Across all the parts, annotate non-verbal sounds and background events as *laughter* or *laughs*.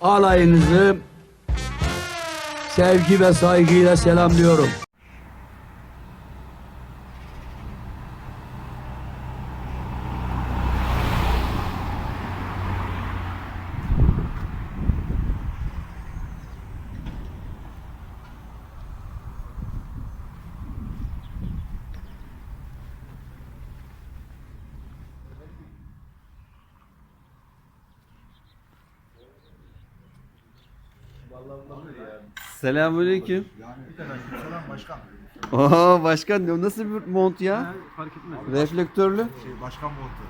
alayınızı sevgi ve saygıyla selamlıyorum. Selamünaleyküm. Oo başkan o nasıl bir mont ya? Fark etmez. Reflektörlü. Şey, başkan montu.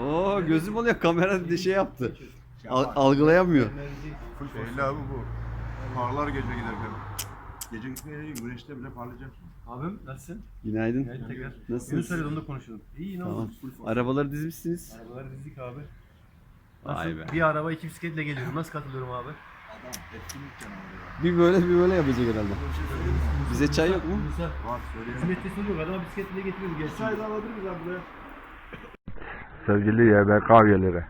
Oo gözüm oluyor kamera bir şey yaptı. Al- algılayamıyor. Şeyli abi bu. Parlar gece giderken. Gece gitmeyince güneşte bile parlayacak. Abim nasılsın? Günaydın. Evet tekrar. Yunus Nasılsınız? söyledi onu da konuşalım. İyi ne Tamam. oldu? Arabaları dizmişsiniz. Arabaları dizdik abi. Vay Nasıl? be. Bir araba iki bisikletle geliyorum. Nasıl katılıyorum abi? Adam etkinlik canavarı ya. Bir böyle bir böyle yapacak herhalde. Bize çay yok mu? Var söyleyeyim. hizmette soruyor. Adama bisikletle getiriyoruz. Gerçi. Çay da alabilir miyiz abi buraya? sevgili YBK üyeleri.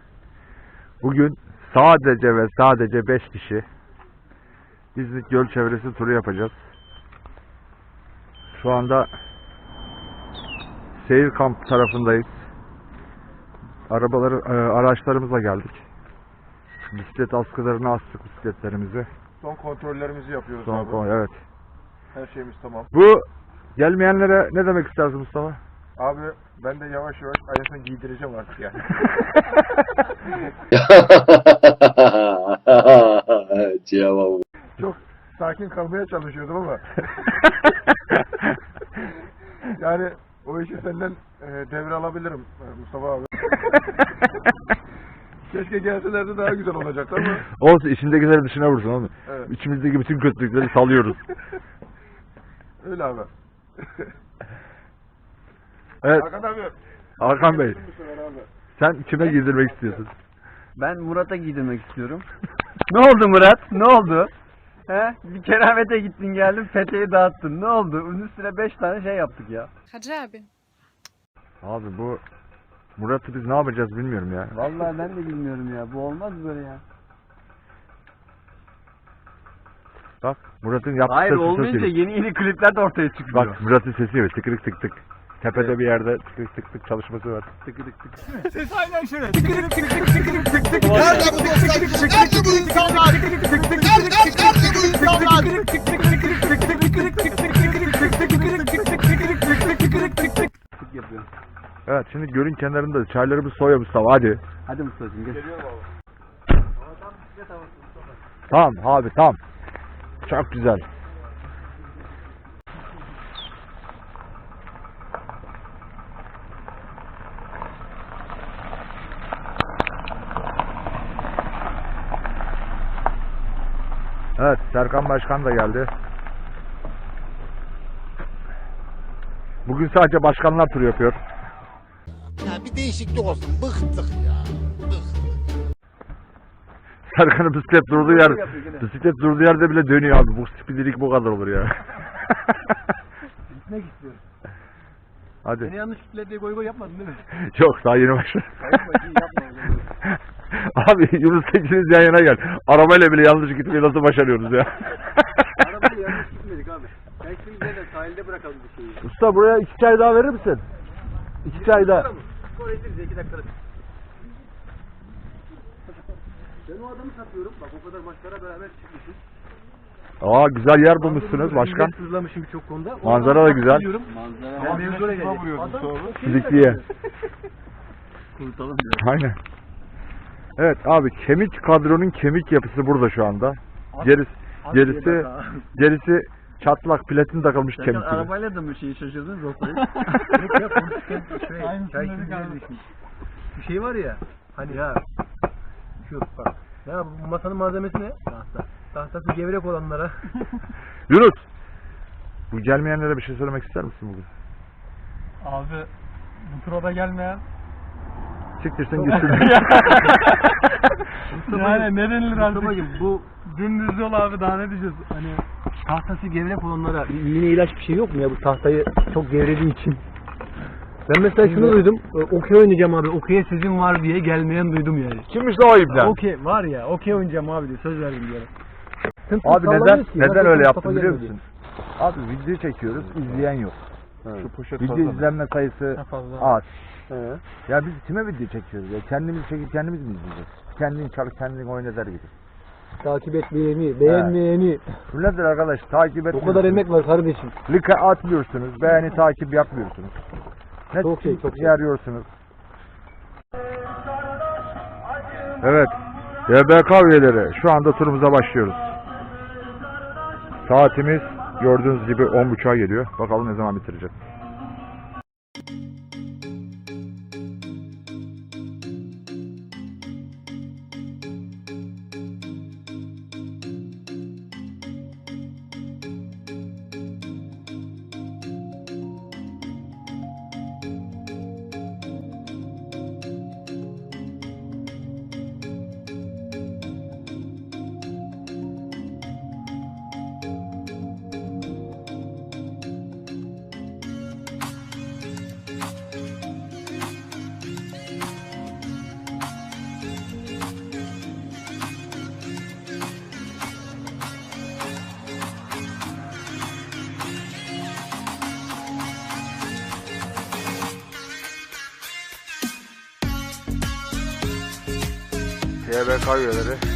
Bugün sadece ve sadece 5 kişi İzmit Göl çevresi turu yapacağız. Şu anda seyir kamp tarafındayız. Arabaları, e, araçlarımızla geldik. Bisiklet askılarını astık bisikletlerimizi. Son kontrollerimizi yapıyoruz Son abi. konu, evet. Her şeyimiz tamam. Bu gelmeyenlere ne demek istersin Mustafa? Abi ben de yavaş yavaş aynısını giydireceğim artık yani. *laughs* Cevabı. Çok sakin kalmaya çalışıyordum ama. *laughs* yani o işi senden e, devre alabilirim e, Mustafa abi. *laughs* Keşke gelselerdi daha güzel olacaktı ama. *laughs* Olsun içindekileri dışına vursun oğlum. Evet. İçimizdeki bütün kötülükleri salıyoruz. *laughs* Öyle abi. Evet Hakan abi. Hakan Bey sen kime giydirmek istiyorsun? Ben Murat'a giydirmek istiyorum. Ne oldu Murat? Ne oldu? He? Bir keramete gittin geldin peteği dağıttın. Ne oldu? Onun üstüne 5 tane şey yaptık ya. Hacı abi. Abi bu Murat'ı biz ne yapacağız bilmiyorum ya. Vallahi ben de bilmiyorum ya. Bu olmaz böyle ya. Bak Murat'ın yaptığı Hayır sesi olmayınca yeni yeni klipler de ortaya çıkıyor. Bak Murat'ın sesi gibi tıkırık tık tık. Tepede bir yerde tıkırık tık tık çalışması var. Tıkırık tık. Tık yapıyor. Evet şimdi gölün kenarında çaylarımız soya Mustafa hadi. Hadi Mustafa'cığım gel. Tamam abi tamam. Çok güzel. Evet Serkan Başkan da geldi. Bugün sadece başkanlar turu yapıyor. Ya bir değişiklik olsun. Bıktık ya. Serkan'ın bisiklet durduğu yer, bisiklet durduğu yerde bile dönüyor abi. Bu spidilik bu kadar olur ya. Gitmek istiyorum. Hadi. Seni yanlış kitle diye goy goy yapmadın değil mi? Yok daha yeni başladı. Yapma iyi yapma. o zaman. Abi Yunus ikiniz yan yana gel. Arabayla bile yanlış gitmeyi nasıl başarıyoruz ya? Arabayı yanlış gitmedik abi. Ben şimdi de sahilde bırakalım bir şeyi. Usta buraya iki çay daha verir misin? İki çay daha. Skor ederiz ya, iki dakikada. Ben o adamı satıyorum. Bak o kadar maçlara beraber çıkmışız. Aa güzel yer bulmuşsunuz başkan. Sızlamışım birçok konuda. O Manzara da güzel. Manzara Ben mevzu oraya geldi. vuruyorsun Adam sonra. çok Fizikliye. *laughs* kurutalım. Aynen. Evet abi kemik kadronun kemik yapısı burada şu anda. Gerisi, gerisi, gerisi çatlak platin takılmış Serkan kemik gibi. arabayla da mı şeyi şaşırdın rotayı? *laughs* Yok ya konuşurken şey, düşmüş. Bir şey var ya, hani ya, şu bak. Ya bu masanın malzemesi ne? Tahta. Tahtası gevrek olanlara. *laughs* Yunus. Bu gelmeyenlere bir şey söylemek ister misin bugün? Abi bu turada gelmeyen. Siktirsin *laughs* gitsin. yani ne denilir Mustafa'cığım bu Dümdüz yol abi daha ne diyeceğiz? Hani tahtası gevrek olanlara yine ilaç bir şey yok mu ya bu tahtayı çok gevrediği için? Ben mesela şunu duydum. e, Okey oynayacağım abi. Okey'e sizin var diye gelmeyen duydum yani. Kimmiş lan o ibne? Okey var ya. Okey oynayacağım abi diye söz verdim diye. Abi neden neden öyle yaptım biliyor musun? Abi video çekiyoruz, izleyen yok. Şu poşet Video izlenme sayısı fazla. Az. Ya biz kime video çekiyoruz ya? Kendimiz çekip kendimiz mi izleyeceğiz? Kendin çalıp kendin oyna der gibi. Takip etmeyeni, beğenmeyeni. Bu nedir arkadaş? Takip et. O kadar emek var kardeşim. Like atmıyorsunuz, beğeni takip yapmıyorsunuz. Ne Çok şey, çok şey. arıyorsunuz? Evet. DBK üyeleri şu anda turumuza başlıyoruz. Saatimiz gördüğünüz gibi 10.30'a geliyor. Bakalım ne zaman bitireceğiz. TBK üyeleri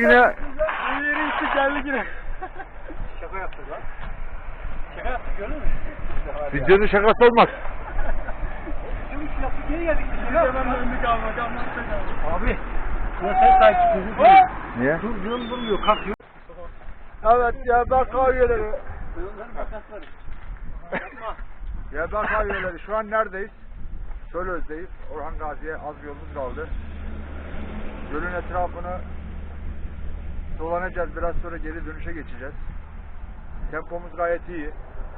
yine? İleri içti geldi yine. Şaka yaptık lan. Şaka yaptık gördün mü? Videonun şakası olmaz. Abi. Abi. Ya sen takip Niye? Durduğun durmuyor kalkıyor. Evet YBK üyeleri. YBK üyeleri şu an neredeyiz? Çölöz'deyiz. Orhan Gazi'ye az bir yolumuz kaldı. Gölün etrafını dolanacağız. Biraz sonra geri dönüşe geçeceğiz. Tempomuz gayet iyi.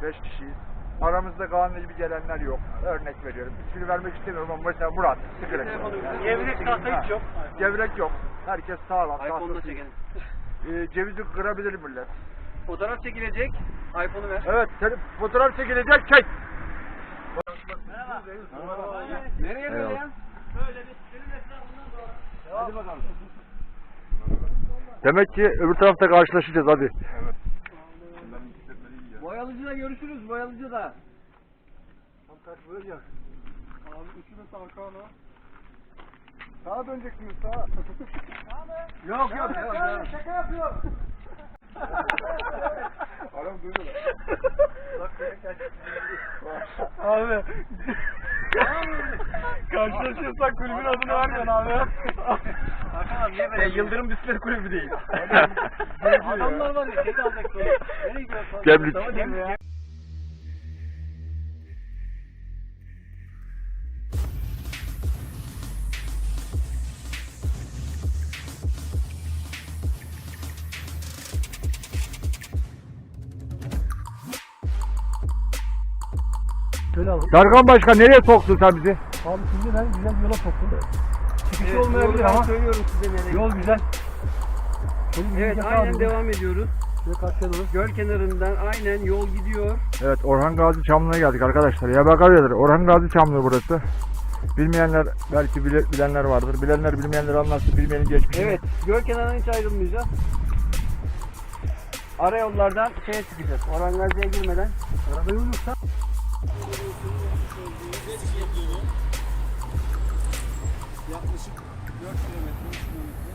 5 kişiyiz. Aramızda Kaan'la gibi gelenler yok. Örnek veriyorum. İsmini vermek istemiyorum ama mesela Murat. Sigara. Gevrek tahta hiç yok. Gevrek yok. Herkes sağlam. iPhone'da çekelim. *laughs* Ee, cevizi kırabilir millet. Fotoğraf çekilecek. iPhone'u ver. Evet, fotoğraf çekilecek, çek. Nereye böyle ya? Hadi bakalım. Demek ki öbür tarafta karşılaşacağız hadi. Boyalıcıda görüşürüz boyalıcıda. Sağa döneceksiniz sağa. Yok yok. yok. Şaka yapıyor. Adam duydu Abi. Karşılaşırsak kulübün adını vermiyorsun abi. Hakan abi niye böyle? Yıldırım Bisiklet Kulübü değil. Adamlar var ya, tek alacak böyle. Nereye gidiyorsun? Gemlik. Dargan Başkan nereye soktun sen bizi? Abi şimdi ben güzel bir yola soktum. Çıkışı Evet, olmayabilir ama söylüyorum size nereye. yol güzel. Şöyle Evet aynen abi. devam ediyoruz. Şöyle karşıya doğru. Göl kenarından aynen yol gidiyor. Evet Orhan Gazi Çamlı'na geldik arkadaşlar. Ya bak üyeleri. Orhan Gazi Çamlı burası. Bilmeyenler belki bile- bilenler vardır. Bilenler bilmeyenler anlatsın. Bilmeyenin geçmişini. Evet göl kenarından hiç ayrılmayacağız. Ara yollardan şeye çıkacağız. Orhan Gazi'ye girmeden. Arada yol yoksa Yaklaşık 4 kilometre, 3 kilometre.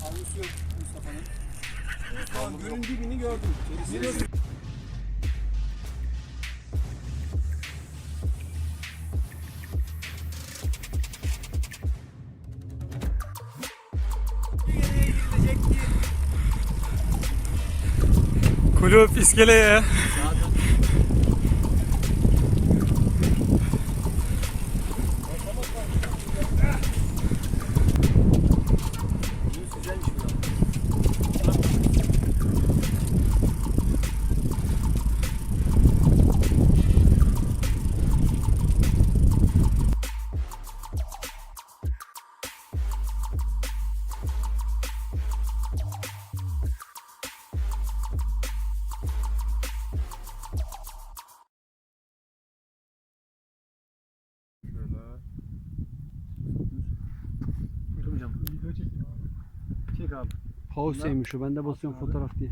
Havlusu yok Mustafa'nın. Gölün dibini gördüm. Neresi? Kulüp iskeleye. Pauseymiş o. Ben de basıyorum fotoğraf diye.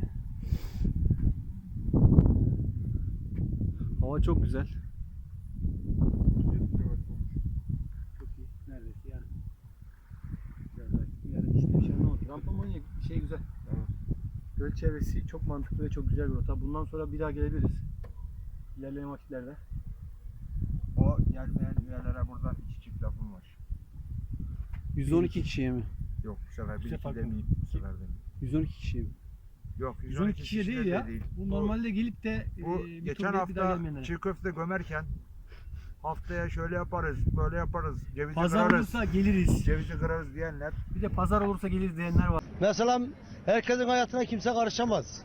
Hava çok güzel. Çok iyi. Neredeyse yani. Yani işte şey ne oldu? Rampa şey güzel. Göl çevresi çok mantıklı ve çok güzel bir rota. Bundan sonra bir daha gelebiliriz. İlerleyen vakitlerde. O gelmeyen üyelere buradan iki çift lafım var. 112 kişiye mi? Yok bu sefer bir iki demeyeyim. Bu sefer demeyeyim. 112 kişiye mi? Yok 112 kişiye değil kişiler ya. de değil. Bu normalde gelip de Bu e, bir tur geçen hafta çiğ köfte gömerken haftaya şöyle yaparız, böyle yaparız, cevizi Pazar kırarız, olursa geliriz. cevizi kırarız diyenler Bir de pazar olursa geliriz diyenler var. Mesela herkesin hayatına kimse karışamaz. *laughs*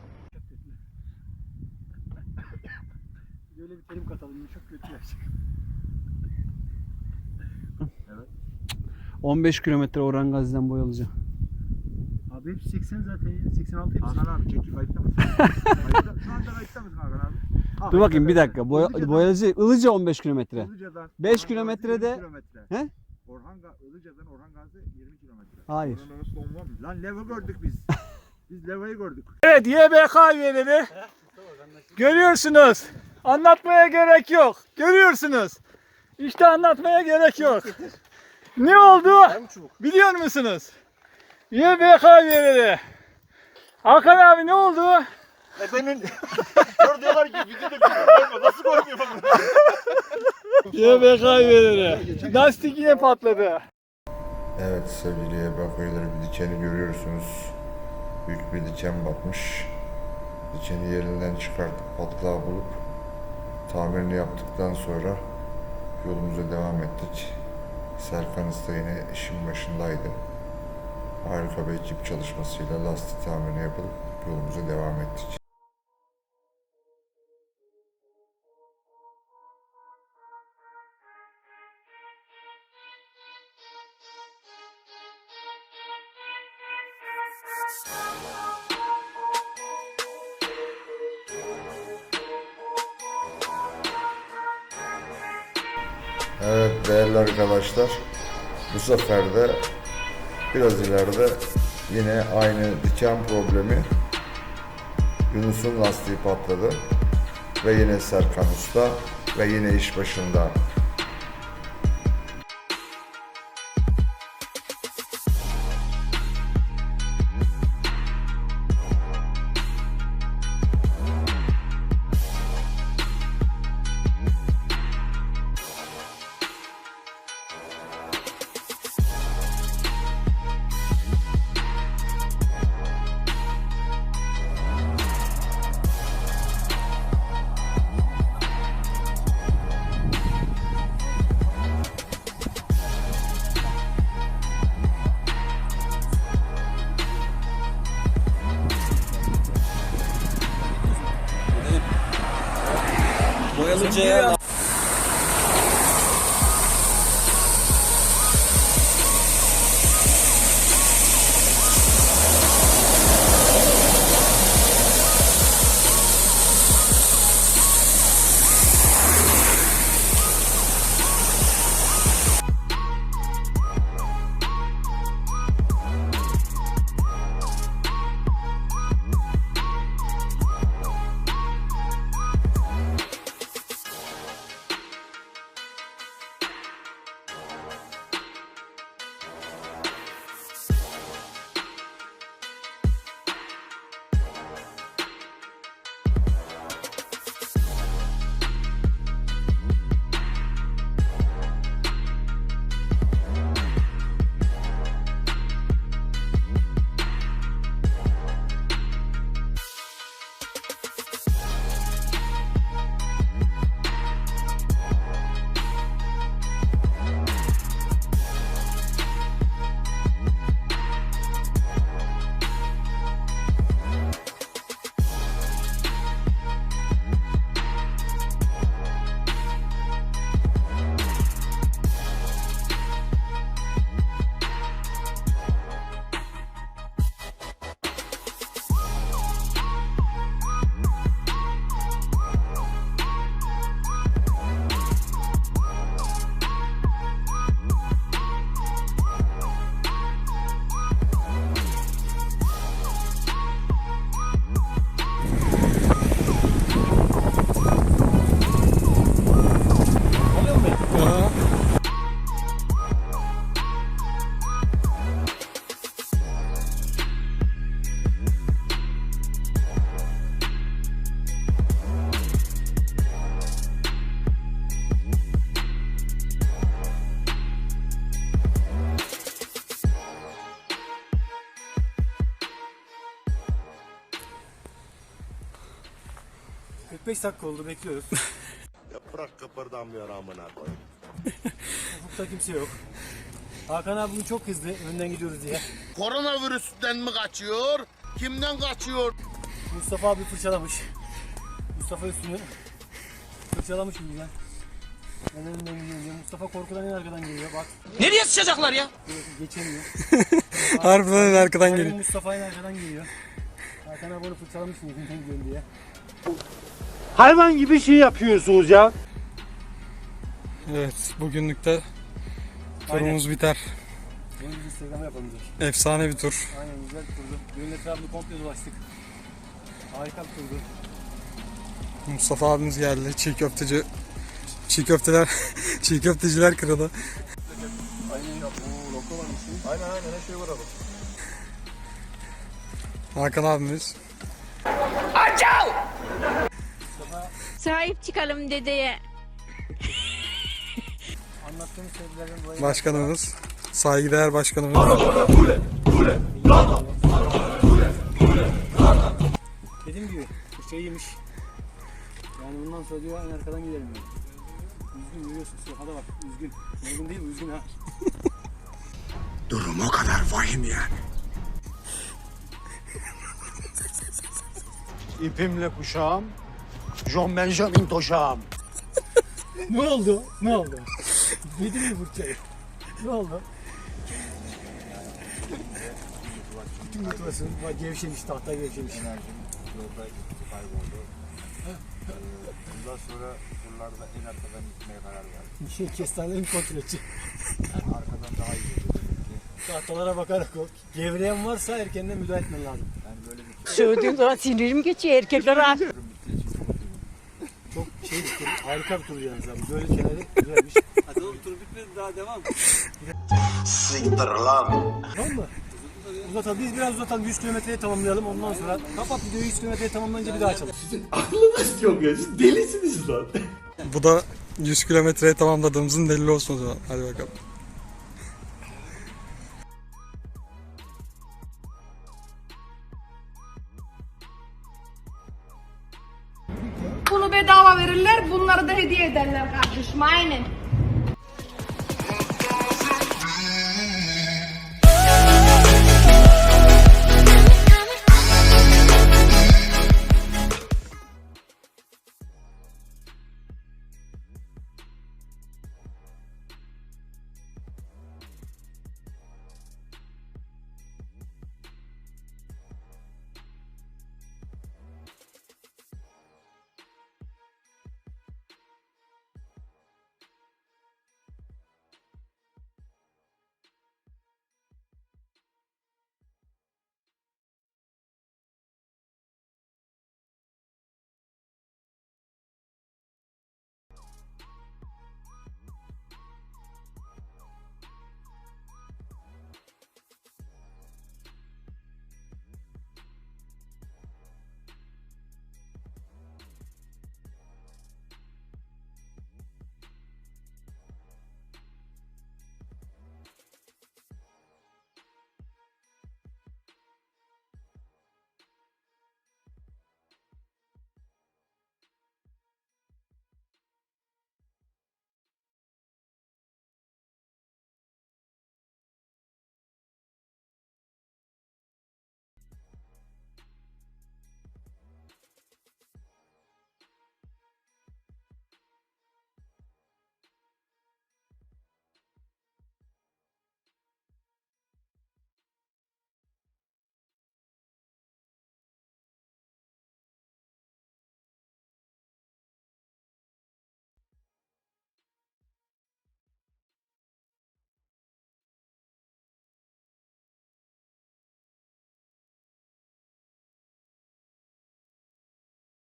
Böyle bir terim katalım. Çok kötü gerçek. 15 kilometre Orhan Gazi'den boyalıca. 80 zaten. ya, 86 hepsi. Hakan abi çekil kayıtta mısın? *laughs* Şu anda kayıtta mısın Hakan abi? Ah, Dur bakayım bir dakika. Boya, Ilıca'dan- boyalıcı Ilıca 15 kilometre. Ilıca'dan Beş Orhan Gazi kilometrede- 20 kilometre. He? Orhan Ga- Ilıca'dan Orhan Gazi 20 kilometre. Hayır. Oranın olmaz mı? Lan leva gördük biz. *laughs* biz levayı gördük. Evet YBK üyeleri. Görüyorsunuz. Anlatmaya gerek yok. Görüyorsunuz. İşte anlatmaya gerek yok. Ne oldu? Biliyor musunuz? YBK üyeleri. Hakan abi ne oldu? Efendim, *laughs* sonra diyorlar ki videoda koyma. Nasıl koymuyor bunu? YBK üyeleri. Lastik yine patladı. Evet sevgili EBA üyeleri bir dikeni görüyorsunuz. Büyük bir diken batmış. Dikeni yerinden çıkartıp patlağı bulup tamirini yaptıktan sonra yolumuza devam ettik. Serkan Usta yine işin başındaydı. Harika bir ekip çalışmasıyla lastik tamirini yapıp yolumuza devam ettik. Evet değerli arkadaşlar bu sefer de biraz ileride yine aynı diken problemi Yunus'un lastiği patladı ve yine Serkan Usta ve yine iş başında. 就这样。Dakika oldu bekliyoruz. *laughs* Yaprak kıpırdamıyor amına koyayım. *laughs* Ufukta kimse yok. Hakan abi bugün çok hızlı önden gidiyoruz diye. Koronavirüsten mi kaçıyor? Kimden kaçıyor? Mustafa abi fırçalamış. Mustafa üstünü fırçalamış gibi ben. Ben önden gidiyorum diyor. Mustafa korkudan en arkadan geliyor bak. Nereye sıçacaklar ya? Geçemiyor. *laughs* Harbiden arkadan Benim geliyor. Mustafa en arkadan geliyor. Hakan abi onu fırçalamış mı? Önden gidiyorum diye. Hayvan gibi şey yapıyorsunuz ya. Evet bugünlük de turumuz biter. Bunu biz Instagram'a yapalım diyor. Efsane bir tur. Aynen güzel bir turdu. Düğün etrafını komple dolaştık. Harika bir turdu. Mustafa abimiz geldi. Çiğ köfteci. Çiğ köfteler. *laughs* çiğ köfteciler kralı. Aynen aynen her şey var abi. Hakan abimiz. Sahip çıkalım dedeye. Anlattığım şeylerden dolayı Başkanımız. Saygıdeğer başkanımız. dediğim gibi şey yemiş. Yani bundan sonra diyor en arkadan gidelim diyor. Üzgün görüyorsun sokada bak üzgün. Üzgün değil mi? Üzgün ha. *laughs* Durum o kadar vahim yani. İpimle kuşağım, John Benjamin toşağım. *laughs* ne oldu? Ne oldu? Yedin mi fırçayı? Ne oldu? Bütün motivasyon gevşemiş, tahta gevşemiş. Bundan sonra buralarda en arkadan gitmeye karar verdim. Şey, kestanenin kontrol edecek. Arkadan daha iyi Tahtalara bakarak ol. Gevreyen varsa erkenden müdahale etmen lazım. Sövdüğüm zaman sinirim geçiyor erkekler rahat. Şey bir tur, harika bir tur yalnız abi. Böyle kenarı güzelmiş. Hadi oğlum tur bitmedi daha devam. Siktir lan. Tamam mı? Uzatalım. Biz biraz uzatalım. 100 kilometreyi tamamlayalım. Ondan sonra kapat videoyu 100 kilometreyi tamamlayınca bir daha açalım. Aklınız yok ya. Siz delisiniz lan. Bu da 100 kilometreyi tamamladığımızın delili olsun o zaman. Hadi bakalım. Bunu